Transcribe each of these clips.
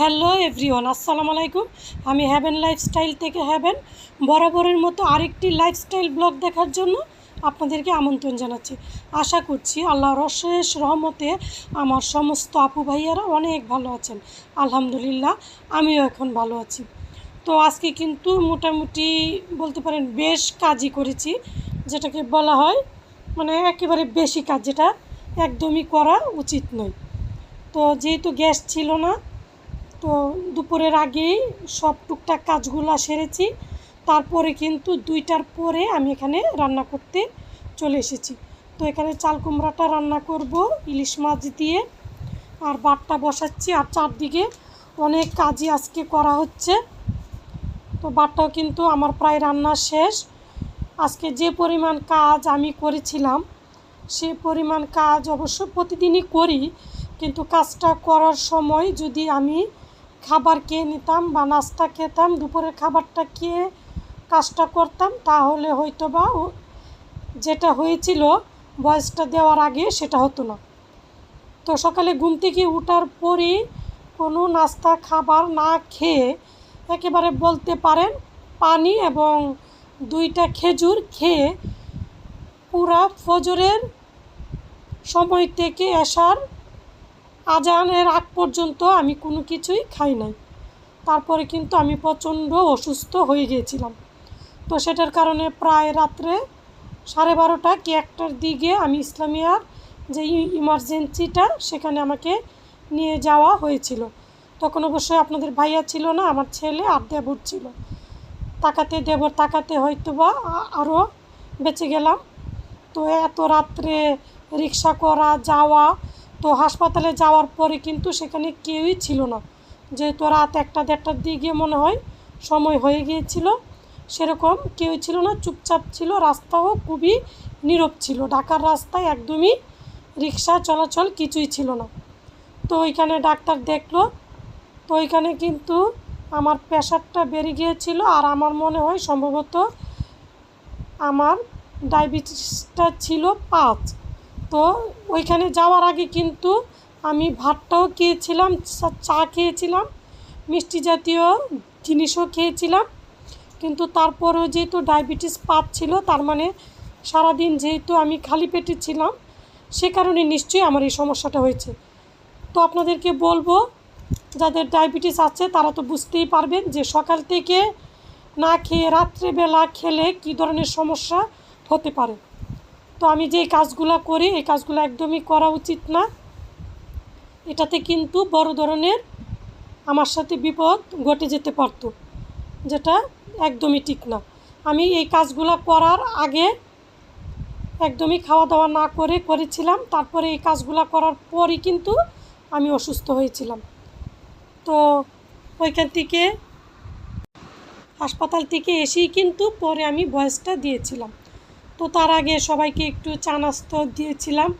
Hello everyone, আসসালামু আলাইকুম। আমি হ্যাভেন লাইফস্টাইল থেকে হ্যাভেন বরাবরের মতো আরেকটি লাইফস্টাইল ব্লগ দেখার জন্য আপনাদেরকে আমন্ত্রণ জানাচ্ছি। আশা করছি আল্লাহর অশেষ রহমতে আমার সমস্ত আপু ভাইয়ারা অনেক ভালো আছেন। আলহামদুলিল্লাহ, আমিও এখন ভালো আছি। তো আজকে কিন্তু মোটামুটি বলতে পারেন বেশ কাজই করেছি, যেটাকে বলা হয় মানে একেবারে বেশি কাজ, যেটা একদমই করা উচিত নয়। তো যেহেতু গ্যাস ছিল না তো দুপুরের আগেই সব টুকটাক কাজগুলো সেরেছি। তারপরে কিন্তু দুইটার পরে আমি এখানে রান্না করতে চলে এসেছি। তো এখানে চাল কুমড়াটা রান্না করব, ইলিশ মাছ দিয়ে, আর বাটটা বসাচ্ছি, আর চারদিকে অনেক কাজই আজকে করা হচ্ছে। তো বাটটাও কিন্তু আমার প্রায় রান্না শেষ। আজকে যে পরিমাণ কাজ আমি করেছিলাম, সে পরিমাণ কাজ অবশ্য প্রতিদিনই করি, কিন্তু কাজটা করার সময় যদি আমি খাবার খেয়ে নিতাম বা নাস্তা খেতাম, দুপুরের খাবারটা খেয়ে কাজটা করতাম। তাহলে হয়তো বা যেটা হয়েছিল বয়সটা দেওয়ার আগে সেটা হতো না। তো সকালে ঘুম থেকে উঠার পরই কোনো নাস্তা, খাবার না খেয়ে একেবারে বলতে পারেন পানি এবং দুইটা খেজুর খেয়ে পুরা ফজরের সময় থেকে আসার আজানের আগ পর্যন্ত আমি কোনো কিছুই খাই নাই। তারপরে কিন্তু আমি প্রচণ্ড অসুস্থ হয়ে গিয়েছিলাম। তো সেটার কারণে প্রায় রাত্রে সাড়ে বারোটা কি একটার দিকে আমি ইসলামিয়ার যে ইমার্জেন্সিটা সেখানে আমাকে নিয়ে যাওয়া হয়েছিল। তখন অবশ্যই আপনাদের ভাইয়া ছিল না, আমার ছেলে আর দেবর ছিল। তাকাতে দেবর তাকাতে হয়তো বা আরও বেঁচে গেলাম। তো এত রাত্রে রিক্সা করা, যাওয়া তো হাসপাতালে যাওয়ার পরে কিন্তু সেখানে কেউই ছিল না। যেহেতু রাত একটা দেড়টার দিকে মনে হয় সময় হয়ে গিয়েছিল, সেরকম কেউ ছিল না, চুপচাপ ছিল, রাস্তাও খুবই নীরব ছিল। ঢাকার রাস্তায় একদমই রিক্সা চলাচল কিছুই ছিল না। তো ওইখানে ডাক্তার দেখল, তো ওইখানে কিন্তু আমার প্রেশারটা বেড়ে গিয়েছিল আর আমার মনে হয় সম্ভবত আমার ডায়াবেটিসটা ছিল পাঁচ। তো ওইখানে যাওয়ার আগে কিন্তু আমি ভাতটাও খেয়েছিলাম, চা- খেয়েছিলাম, মিষ্টি জাতীয় জিনিসও খেয়েছিলাম। কিন্তু তারপরেও যেহেতু ডায়াবেটিস পাঁচ ছিল, তার মানে সারাদিন যেহেতু আমি খালি পেটে ছিলাম, সে কারণে নিশ্চয়ই আমার এই সমস্যাটা হয়েছে। তো আপনাদেরকে বলব, যাদের ডায়াবেটিস আছে, তারা তো বুঝতেই পারবেন যে সকাল থেকে না খেয়ে রাত্রেবেলা খেলে কী ধরনের সমস্যা হতে পারে। তো আমি যেই কাজগুলো করি, এই কাজগুলো একদমই করা উচিত না। এটাতে কিন্তু বড় ধরনের আমার সাথে বিপদ ঘটে যেতে পারতো, যেটা একদমই ঠিক না। আমি এই কাজগুলো করার আগে একদমই খাওয়া দাওয়া না করে করেছিলাম, তারপরে এই কাজগুলো করার পরই কিন্তু আমি অসুস্থ হয়েছিলাম। তো ওইখান থেকে হাসপাতাল থেকে এসেই কিন্তু পরে আমি বয়সটা দিয়েছিলাম। তো তার আগে সবাইকে একটু চা নাস্তা দিয়েছিলাম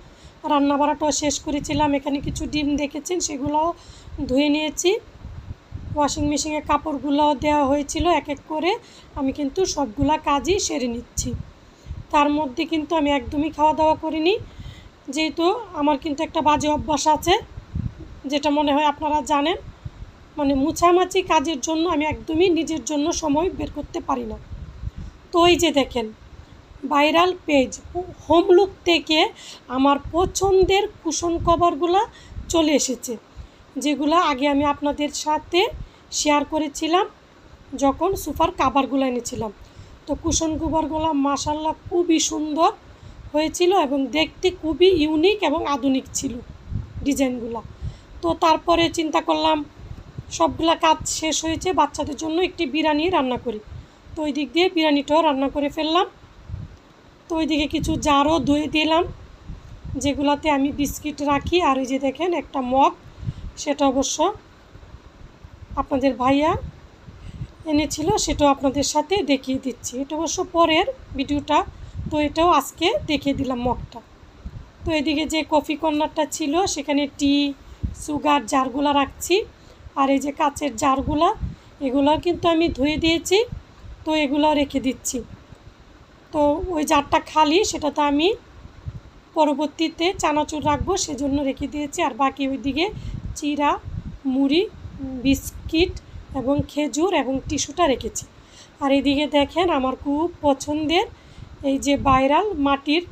রান্না বাড়াটাও শেষ করেছিলাম, এখানে কিছু ডিম দেখেছেন, সেগুলোও ধুয়ে নিয়েছি। ওয়াশিং মেশিনে কাপড়গুলোও দেওয়া হয়েছিল এক এক করে, আমি কিন্তু সবগুলা কাজই সেরে নিচ্ছি। তার মধ্যে কিন্তু আমি একদমই খাওয়া দাওয়া করিনি, যেহেতু আমার কিন্তু একটা বাজে অভ্যাস আছে, যেটা মনে হয় আপনারা জানেন মানে মুছামাছি কাজের জন্য আমি একদমই নিজের জন্য সময় বের করতে পারি না। তো এই যে দেখেন ভাইরাল পেজ হোমলুক থেকে আমার পছন্দের কুশন কভারগুলো চলে এসেছে, যেগুলো আগে আমি আপনাদের সাথে শেয়ার করেছিলাম যখন সুপার কাভারগুলো এনেছিলাম। তো কুশন কভারগুলো মাসাল্লাহ খুবই সুন্দর হয়েছিল এবং দেখতে খুবই ইউনিক এবং আধুনিক ছিল ডিজাইনগুলো। তো তারপরে চিন্তা করলাম সবগুলা কাজ শেষ হয়েছে, বাচ্চাদের জন্য একটি বিরিয়ানি রান্না করি। তো ওই দিক দিয়ে বিরিয়ানিটাও রান্না করে ফেললাম। তো ওইদিকে কিছু জারও ধুয়ে দিলাম, যেগুলাতে আমি বিস্কিট রাখি। আর ওই যে দেখেন, একটা মগ, সেটা অবশ্য আপনাদের ভাইয়া এনেছিল, সেটাও আপনাদের সাথে দেখিয়ে দিচ্ছি। এটা অবশ্য পরের ভিডিওটা, তো এটাও আজকে দেখিয়ে দিলাম মগটা। তো এদিকে যে কফি কর্নারটা ছিল, সেখানে টি, সুগার জারগুলা রাখছি। আর এই যে কাচের জারগুলা এগুলো কিন্তু আমি ধুয়ে দিয়েছি, তো এগুলো রেখে দিচ্ছি। তো ওই জারটা খালি, সেটাতে আমি পরবর্তীতে চানাচুর রাখব, সেজন্য রেখে দিয়েছি। আর বাকি ওইদিকে চিরা, মুড়ি, বিস্কিট এবং খেজুর এবং টিস্যুটা রেখেছি। আর এদিকে দেখেন আমার খুব পছন্দের এই যে ভাইরাল মাটির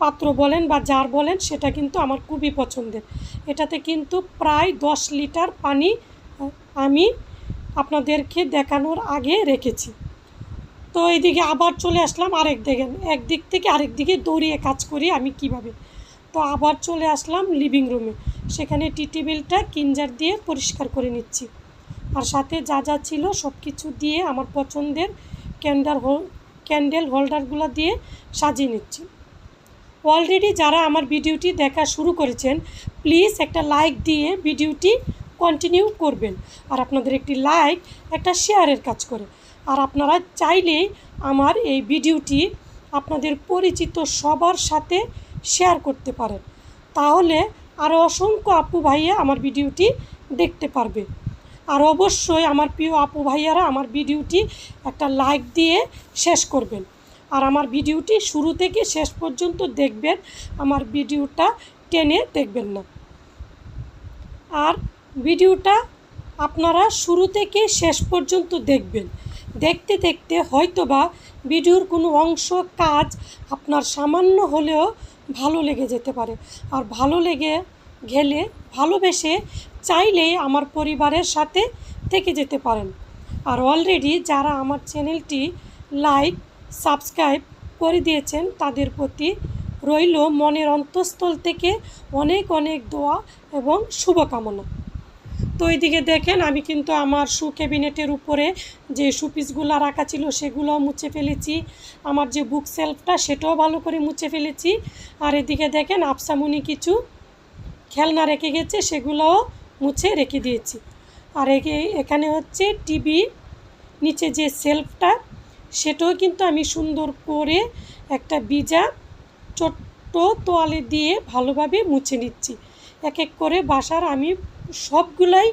পাত্র বলেন বা জার বলেন, সেটা কিন্তু আমার খুবই পছন্দের। এটাতে কিন্তু প্রায় দশ লিটার পানি আমি আপনাদেরকে দেখানোর আগে রেখেছি। তো এইদিকে আবার চলে আসলাম আরেক দেখেন একদিক থেকে আরেক দিকে দৌড়িয়ে কাজ করি আমি কীভাবে। তো আবার চলে আসলাম লিভিং রুমে সেখানে টি টেবিলটা কিনজার দিয়ে পরিষ্কার করে নিচ্ছি। আর সাথে যা যা ছিল সব কিছু দিয়ে আমার পছন্দের ক্যান্ডার হোল ক্যান্ডেল হোল্ডারগুলো দিয়ে সাজিয়ে নিচ্ছি। অলরেডি যারা আমার ভিডিওটি দেখা শুরু করেছেন প্লিজ একটা লাইক দিয়ে ভিডিওটি কন্টিনিউ করবেন। আর আপনাদের একটি লাইক একটা শেয়ারের কাজ করে। আর আপনারা চাইলেই আমার এই ভিডিওটি আপনাদের পরিচিত সবার সাথে শেয়ার করতে পারেন। তাহলে আরও অসংখ্য আপু ভাইয়া আমার ভিডিওটি দেখতে পারবে। আর অবশ্যই আমার প্রিয় আপু ভাইয়ারা আমার ভিডিওটি একটা লাইক দিয়ে শেষ করবেন। আর আমার ভিডিওটি শুরু থেকে শেষ পর্যন্ত দেখবেন, আমার ভিডিওটা টেনে দেখবেন না। আর ভিডিওটা আপনারা শুরু থেকে শেষ পর্যন্ত দেখবেন। দেখতে দেখতে হয়তোবা ভিডিওর কোনো অংশ কাজ আপনার সামান্য হলেও ভালো লেগে যেতে পারে। আর ভালো লেগে গেলে, ভালোবেসে চাইলেই আমার পরিবারের সাথে থেকে যেতে পারেন। আর অলরেডি যারা আমার চ্যানেলটি লাইক সাবস্ক্রাইব করে দিয়েছেন, তাদের প্রতি রইল মনের অন্তঃস্থল থেকে অনেক অনেক দোয়া এবং শুভকামনা। তো এইদিকে দেখেন, আমি কিন্তু আমার শু ক্যাবিনেটের উপরে যে শোপিসগুলো রাখা ছিল সেগুলো মুছে ফেলেছি। আমার যে বুক সেলফটা সেটাও ভালো করে মুছে ফেলেছি। আর এদিকে দেখেন, আফসামুনি কিছু খেলনা রেখে গেছে, সেগুলোও মুছে রেখে দিয়েছি। আর একে- এখানে হচ্ছে টিভি, নিচে যে সেলফটা, সেটাও কিন্তু আমি সুন্দর করে একটা বিজা ছোট্ট তোয়ালে দিয়ে ভালোভাবে মুছে নিচ্ছি। এক এক করে বাসার আমি সবগুলাই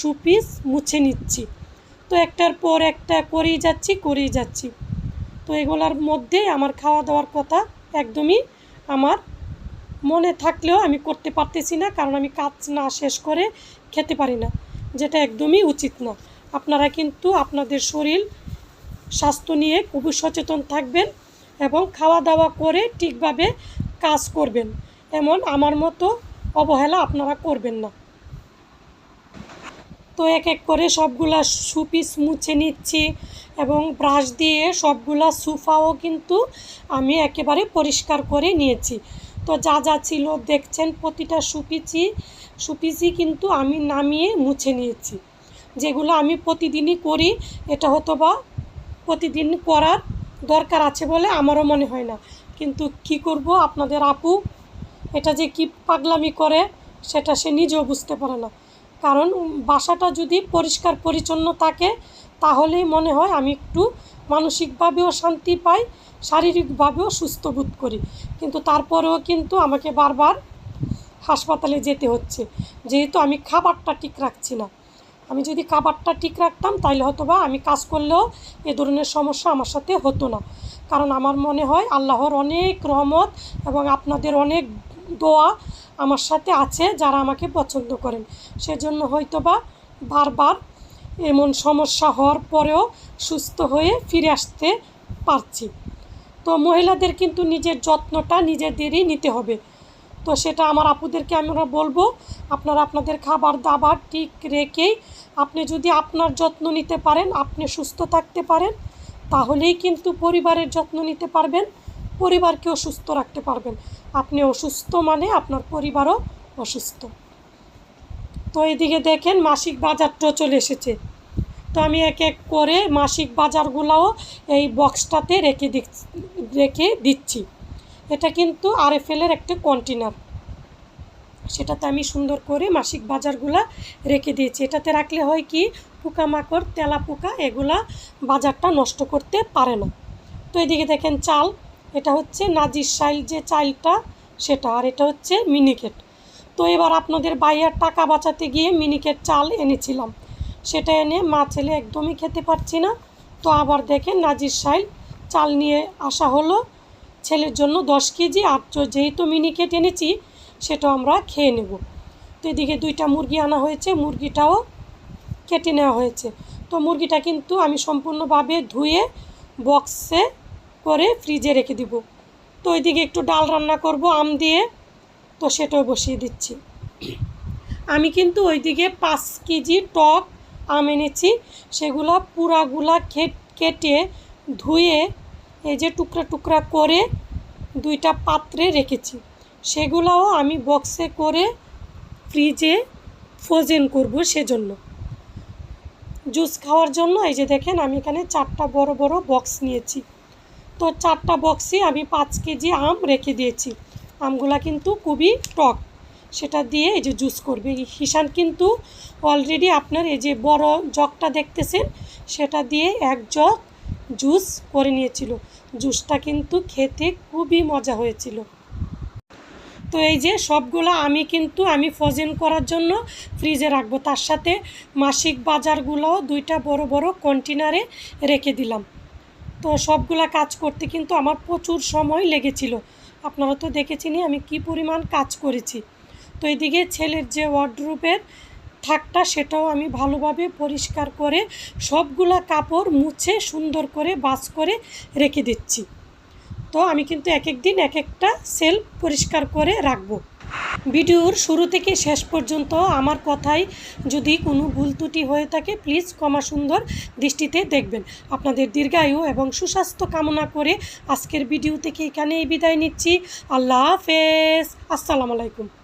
সুপিস মুছে নিচ্ছি। তো একটার পর একটা করেই যাচ্ছি করেই যাচ্ছি। তো এগুলার মধ্যে আমার খাওয়া দাওয়ার কথা একদমই আমার মনে থাকলেও আমি করতে পারতেছি না, কারণ আমি কাজ না শেষ করে খেতে পারি না, যেটা একদমই উচিত না। আপনারা কিন্তু আপনাদের শরীর, স্বাস্থ্য নিয়ে খুবই সচেতন থাকবেন এবং খাওয়া দাওয়া করে ঠিকভাবে কাজ করবেন। এমন আমার মতো অবহেলা আপনারা করবেন না। তো এক এক করে সবগুলা সুপিস মুছে নিচ্ছি এবং ব্রাশ দিয়ে সবগুলা সোফাও কিন্তু আমি একেবারে পরিষ্কার করে নিয়েছি। তো যা যা ছিল দেখছেন প্রতিটা সুপিচি সুপিচি কিন্তু আমি নামিয়ে মুছে নিয়েছি। যেগুলো আমি প্রতিদিনই করি, এটা হতো বা প্রতিদিন করার দরকার আছে বলে আমারও মনে হয় না। কিন্তু কি করব আপনাদের আপু? এটা যে কি পাগলামি করে, সেটা সে নিজেও বুঝতে পারে না। কারণ বাসাটা যদি পরিষ্কার পরিচ্ছন্ন থাকে, তাহলেই মনে হয় আমি একটু মানসিকভাবেও শান্তি পাই, শারীরিকভাবেও সুস্থ বোধ করি। কিন্তু তারপরেও কিন্তু আমাকে বারবার হাসপাতালে যেতে হচ্ছে। যেহেতু আমি খাবারটা ঠিক রাখছি না। আমি যদি খাবারটা ঠিক রাখতাম তাহলে হয়তো বা আমি কাজ করলেও এ ধরনের সমস্যা আমার সাথে হতো না। কারণ আমার মনে হয় আল্লাহর অনেক রহমত এবং আপনাদের অনেক দোয়া আমার সাথে আছে, যারা আমাকে পছন্দ করেন। সেজন্য হয়তো বা বারবার এমন সমস্যা হওয়ার পরেও সুস্থ হয়ে ফিরে আসতে পারছি। তো মহিলাদের কিন্তু নিজের যত্নটা নিজেদেরই নিতে হবে। তো সেটা আমার আপুদেরকে আমরা বলব, আপনারা আপনাদের খাবার দাবার ঠিক রেখেই আপনি যদি আপনার যত্ন নিতে পারেন, আপনি সুস্থ থাকতে পারেন, তাহলেই কিন্তু পরিবারের যত্ন নিতে পারবেন, পরিবারকেও সুস্থ রাখতে পারবেন। আপনি অসুস্থ মানে আপনার পরিবারও অসুস্থ। তো এদিকে দেখেন মাসিক বাজারটাও চলে এসেছে। তো আমি এক এক করে মাসিক বাজারগুলোও এই বক্সটাতে রেখে দিচ্ছি রেখে দিচ্ছি। এটা কিন্তু আরএফএলের একটা কন্টেনার সেটাতে আমি সুন্দর করে মাসিক বাজারগুলা রেখে দিয়েছি। এটাতে রাখলে হয় কি, পোকামাকড় তেলা পোকা এগুলা বাজারটা নষ্ট করতে পারে না। তো এদিকে দেখেন চাল এটা হচ্ছে নাজির সাইল যে চাইলটা, সেটা, আর এটা হচ্ছে মিনিকেট। তো এবার আপনাদের বাইয়ের টাকা বাঁচাতে গিয়ে মিনিকেট চাল এনেছিলাম। সেটা এনে মা ছেলে একদমই খেতে পারছি না। তো আবার দেখেন নাজির সাইল চাল নিয়ে আসা হলো। ছেলের জন্য দশ কেজি, আর যেহেতু মিনিকেট এনেছি, সেটা আমরা খেয়ে নেব। তো এদিকে দুইটা মুরগি আনা হয়েছে, মুরগিটাও কেটে নেওয়া হয়েছে। তো মুরগিটা কিন্তু আমি সম্পূর্ণভাবে ধুয়ে বক্সে করে ফ্রিজে রেখে দিব। তো ওইদিকে একটু ডাল রান্না করব, আম দিয়ে। তো সেটাও বসিয়ে দিচ্ছি। আমি কিন্তু ওইদিকে পাঁচ কেজি টক আম এনেছি। সেগুলো পুরাগুলা কেটে ধুয়ে এই যে টুকরা টুকরা করে দুইটা পাত্রে রেখেছি। সেগুলোও আমি বক্সে করে ফ্রিজে ফ্রোজেন করব সেজন্য। জুস খাওয়ার জন্য এই যে দেখেন আমি এখানে চারটা বড় বড় বক্স নিয়েছি। তো চারটা বক্সে আমি পাঁচ কেজি আম রেখে দিয়েছি। আমগুলা কিন্তু খুবই টক। সেটা দিয়ে এই যে জুস করবে। হিসান কিন্তু অলরেডি আপনার এই যে বড় জগটা দেখতেছেন, সেটা দিয়ে এক জগ জুস করে নিয়েছিল। জুসটা কিন্তু খেতে খুবই মজা হয়েছিল। তো এই যে সবগুলো আমি কিন্তু আমি ফ্রোজেন করার জন্য ফ্রিজে রাখব। তার সাথে মাসিক বাজারগুলো দুইটা বড় বড় কন্টেনারে রেখে দিলাম। তো সবগুলা কাজ করতে কিন্তু আমার প্রচুর সময় লেগেছিল। আপনারা তো দেখেছেনই আমি কি পরিমাণ কাজ করেছি। তো এদিকে ছেলের যে ওয়ার্ড্রোপের থাকটা সেটাও আমি ভালোভাবে পরিষ্কার করে সবগুলা কাপড় মুছে সুন্দর করে বাস করে রেখে দিচ্ছি। তো আমি কিন্তু এক এক দিন এক একটা সেল পরিষ্কার করে রাখব। ভিডিওর শুরু থেকে শেষ পর্যন্ত আমার কথায় যদি কোনো ভুল ত্রুটি হয়ে থাকে প্লিজ ক্ষমা সুন্দর দৃষ্টিতে দেখবেন। আপনাদের দীর্ঘায়ু এবং সুস্বাস্থ্য কামনা করে আজকের ভিডিও থেকে এখানেই বিদায় নিচ্ছি। আল্লাহ হাফেজ। আসসালামু আলাইকুম।